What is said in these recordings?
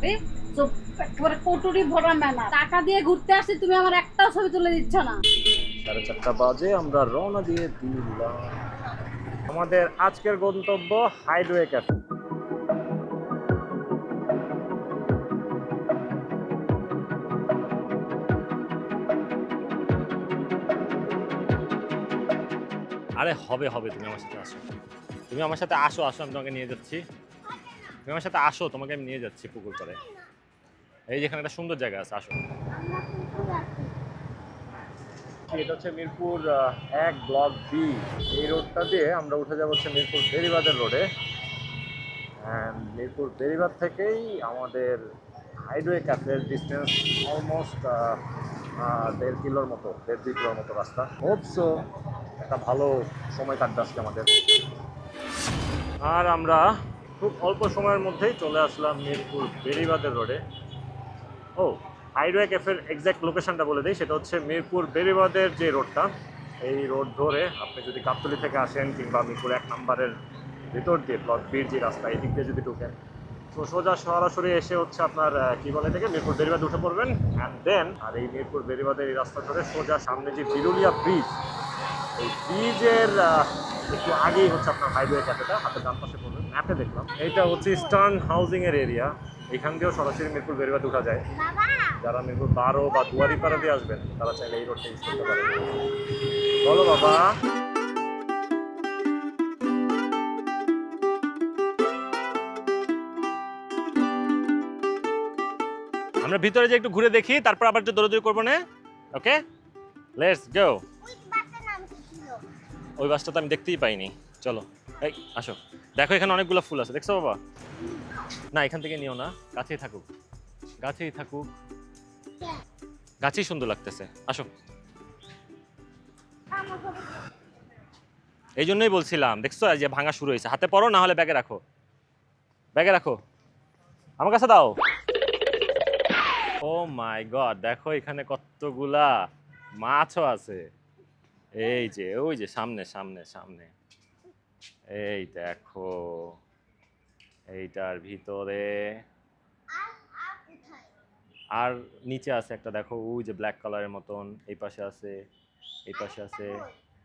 পারবে তো একেবারে কটুরি ভরা মেলা। টাকা দিয়ে ঘুরতে আসছি তুমি আমার একটাও ছবি তুলে দিচ্ছ না। সাড়ে চারটা বাজে, আমরা রওনা দিয়ে দিলাম আমাদের আজকের গন্তব্য হাইডওয়ে ক্যাফে। আরে হবে হবে, তুমি আমার সাথে আসো। তুমি আমার সাথে আসো আসো, আমি তোমাকে নিয়ে যাচ্ছি। তুমি আমার সাথে আসো, তোমাকে আমি নিয়ে যাচ্ছি পুকুর পাড়ে এই যেখানে একটা সুন্দর জায়গা আছে, আসো। এটা হচ্ছে মিরপুর এক ব্লক বি এই রোডটা দিয়ে আমরা উঠে যাব হচ্ছে মিরপুর বেরিবাদের রোডে। মিরপুর বেরিবাদ থেকেই আমাদের হাইডওয়ে ক্যাফের ডিস্টেন্স অলমোস্ট দেড় কিলোর মতো, দেড় দুই কিলোর মতো রাস্তা। হোপসো একটা ভালো সময় কাটবে আজকে আমাদের। আর আমরা খুব অল্প সময়ের মধ্যেই চলে আসলাম মিরপুর বেরিবাদের রোডে। ও হাইডওয়ে ক্যাফের এক্স্যাক্ট লোকেশনটা বলে দিই, সেটা হচ্ছে মিরপুর বেরিবাদের যে রোডটা, এই রোড ধরে আপনি যদি গাবতলি থেকে আসেন কিংবা মিরপুর এক নম্বরের ভিতর দিয়ে ব্লক বির যে রাস্তা, এই দিক দিয়ে যদি ঢুকেন, তো সোজা সরাসরি এসে হচ্ছে আপনার কি বলে থেকে মিরপুর বেরিবাদ উঠে পড়বেন অ্যান্ড দেন আর এই মিরপুর বেরিবাদের এই রাস্তা ধরে সোজা সামনে যে বিরুলিয়া ব্রিজ, এই ব্রিজের একটু আগেই হচ্ছে আপনার হাইওয়ে ক্যাফেটা, হাতের ডান পাশে ম্যাপে দেখলাম। এইটা হচ্ছে ইস্টার্ন হাউজিং এর এরিয়া এখান দিয়েও সরাসরি মিরপুর বেরিবাদ উঠা যায়। যারা মিরপুর বারো বা দুয়ারিপাড়া দিয়ে আসবেন তারা চাইলে এই রোডটা ইউজ করতে পারেন। বলো বাবা। আমরা ভিতরে যে একটু ঘুরে দেখি তারপর আবার একটু দৌড়াদৌড়ি করব না? ওকে লেটস গো ওই বাসটা তো আমি দেখতেই পাইনি। চলো। এই, আসো। দেখো এখানে অনেকগুলো ফুল আছে, দেখছ বাবা? না, এখান থেকে নিও না, গাছেই থাকুক। গাছেই থাকুক। গাছেই সুন্দর লাগতেছে। আসো। এই জন্যই বলছিলাম, দেখছ? যে ভাঙা শুরু হয়েছে। হাতে পড়ো না হলে ব্যাগে রাখো। ব্যাগে রাখো। আমার কাছে দাও। ও মাই গড দেখো এখানে কতগুলা মাছও আছে। এই যে, ওই যে, সামনে সামনে সামনে। এই দেখো এইটার ভিতরে আর নিচে আছে একটা দেখো ওই যে ব্ল্যাক কালারের মতন এই পাশে আছে এই পাশে আছে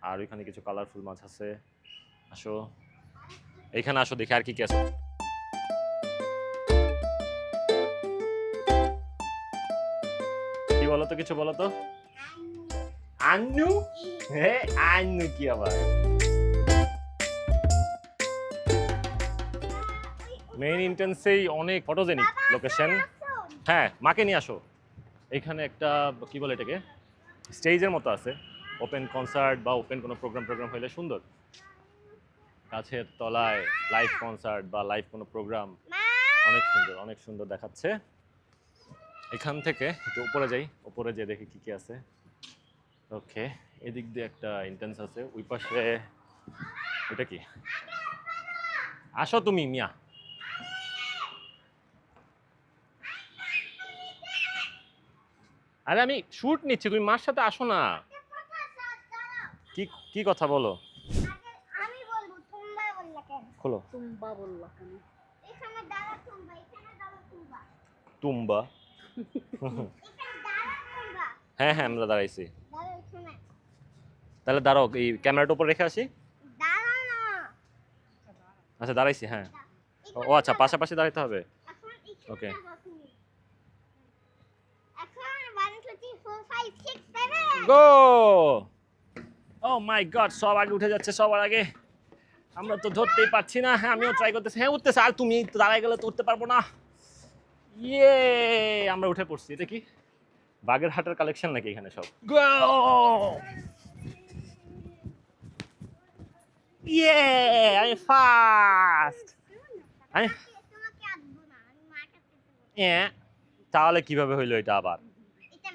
আর ওইখানে কিছু কালারফুল মাছ আছে। আসো এইখানে আসো দেখি আর কি কি আছে। কি বলো তো কিছু বলো তো? আন্নু। হ্যাঁ আন্নু কি আবার? মেইন ইন্টেন্সেই অনেক ফটোজেনিক লোকেশন হ্যাঁ মাকে নিয়ে আসো। এখানে একটা কি বলে এটাকে? স্টেজের মতো আছে। ওপেন কনসার্ট বা ওপেন কোনো প্রোগ্রাম প্রোগ্রাম হলে সুন্দর। গাছের তলায় লাইভ কনসার্ট বা লাইভ কোনো প্রোগ্রাম অনেক সুন্দর অনেক সুন্দর দেখাচ্ছে। এখান থেকে একটু উপরে যাই। উপরে যেয়ে দেখি কী কী আছে। ওকে এদিক দিয়ে একটা ইন্টেন্স আছে। ওই পাশে ওইটা কি? আসো তুমি মিয়া। আরে আমি শুট নিচ্ছি তুমি মার সাথে আসো না। কি কি কথা বলো? আমি বলব তোমরা বললা কেন খোলো। তুম্বা। বললা কেন এখানে দাঁড়া এখানে দাঁড়া তুম্বা হ্যাঁ হ্যাঁ আমরা দাঁড়াইছি। তাহলে দাঁড়াও এই ক্যামেরাটা উপর রেখে আসি। আচ্ছা দাঁড়াইছি হ্যাঁ। ও আচ্ছা পাশাপাশি দাঁড়াইতে হবে। এখন গো ও মাই গড সব আগে উঠে যাচ্ছে সবার আগে। আমরা তো ধরতেই পারছি না হ্যাঁ আমিও ট্রাই করতেছি। হ্যাঁ উঠতেছে আর তুমি তো দাঁড়ায় গেলে তো উঠতে পারব না। ইয়ে আমরা উঠে পড়ছি। এটা কি? বাগের হাটের কালেকশন নাকি এখানে সব? গো ইয়ে আমি ফাস্ট আমি। এ তাহলে কীভাবে হইল এটা আবার?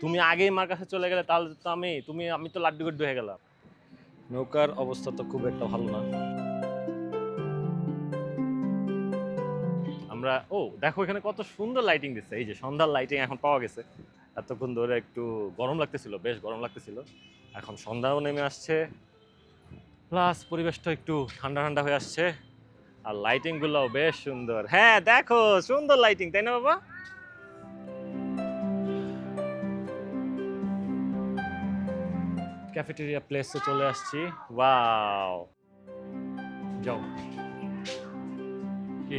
তুমি আগেই মার কাছে চলে গেলে তাহলে তো আমি তুমি আমি তো লাড্ডু গুড্ডু হয়ে গেলাম। নৌকার অবস্থা তো খুব একটা ভালো না। আমরা ও দেখো এখানে কত সুন্দর লাইটিং দিচ্ছে। এই যে সন্ধ্যার লাইটিং এখন পাওয়া গেছে। এতক্ষণ ধরে একটু গরম লাগতেছিল বেশ গরম লাগতেছিল। এখন সন্ধ্যাও নেমে আসছে। প্লাস পরিবেশটা একটু ঠান্ডা ঠান্ডা হয়ে আসছে। আর লাইটিং গুলোও বেশ সুন্দর। হ্যাঁ দেখো সুন্দর লাইটিং তাই না বাবা? ক্যাফেটেরিয়া প্লেসে চলে আসছি। ওয়াও যাও। কি?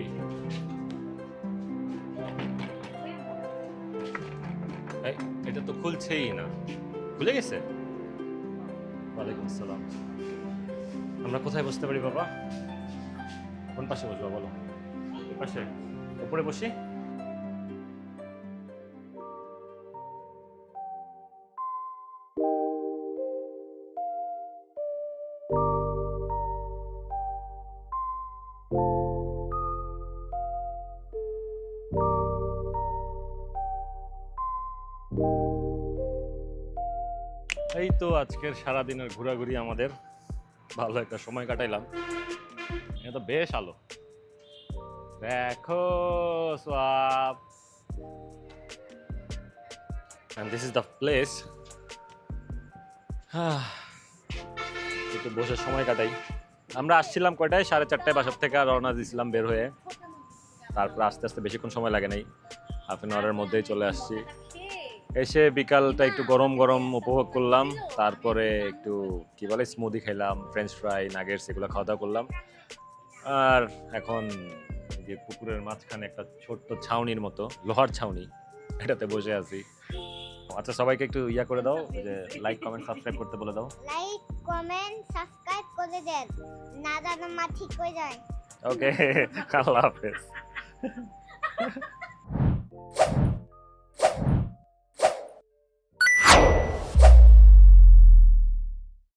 এটা তো খুলছেই না। খুলে গেছে? ওয়ালাইকুম আসসালাম। আমরা কোথায় বসতে পারি, বাবা? কোন পাশে বসবো, বলো? পাশে উপরে বসি? এই তো আজকের সারাদিনের ঘোরাঘুরি আমাদের। ভালো একটা সময় কাটাইলাম। এটা তো বেশ আলো। দেখো, সোয়াব। This is the place একটু বসে সময় কাটাই। আমরা আসছিলাম কয়টায়? সাড়ে চারটায় বাসার থেকে রওনা দিয়েছিলাম বের হয়ে। তারপর আস্তে আস্তে বেশিক্ষণ সময় লাগে নাই। হাফ অ্যান আওয়ারের মধ্যেই চলে আসছি। এসে বিকালটা একটু গরম গরম উপভোগ করলাম তারপরে একটু কি বলে স্মুদি খেলাম ফ্রেঞ্চ ফ্রাই নাগেটস এগুলো খাওয়া দাওয়া করলাম। আর এখন যে পুকুরের মাঝখানে একটা ছোট্ট ছাউনির মতো লোহার ছাউনি এটাতে বসে আছি। আচ্ছা সবাইকে একটু ইয়া করে দাও যে লাইক কমেন্ট সাবস্ক্রাইব করতে বলে দাও। লাইক কমেন্ট সাবস্ক্রাইব করে দেন না জানো মা ঠিক হয়ে যায়। ওকে আল্লাহ হাফেজ।